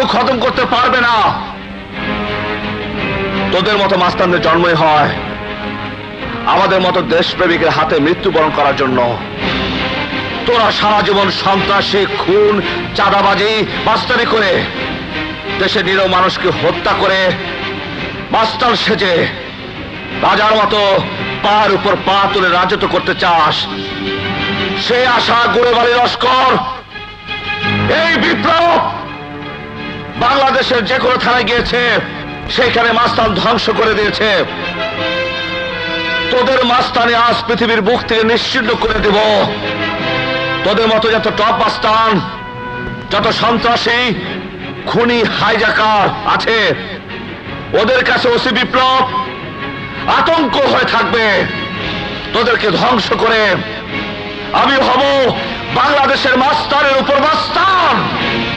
কেউ খতম করতে পারবে না। তোদের মতো মাস্তানদের জন্মই হয় আমাদের মতো দেশপ্রেমিকের হাতে মৃত্যুবরণ করার জন্য। তোরা সারা জীবন সন্ত্রাসী, খুন, চাঁদাবাজি মাস্তানি করে দেশে নিরীহ মানুষকে হত্যা করে মাস্টার সেজে রাজার মতো পার উপর পা তুলে রাজত্ব করতে চাস। সে আশা গড়ে বাড়ি লস্কর, এই বিপ্লব বাংলাদেশের যে কোনো থানায় গিয়েছে, সেখানে মাস্তান ধ্বংস করে দিয়েছে। তোদের মাস্তানে আজ পৃথিবীর বুক থেকে নিশ্চিন্ন করে দেব। তোদের মতো যত টপ মাস্তান, যত সন্ত্রাসী, খুনি, হাইজাকার আছে, ওদের কাছে ওসি বিপ্লব আতঙ্ক হয়ে থাকবে। তোদেরকে ধ্বংস করে আমি হব বাংলাদেশের মাস্তানের উপর মাস্তান।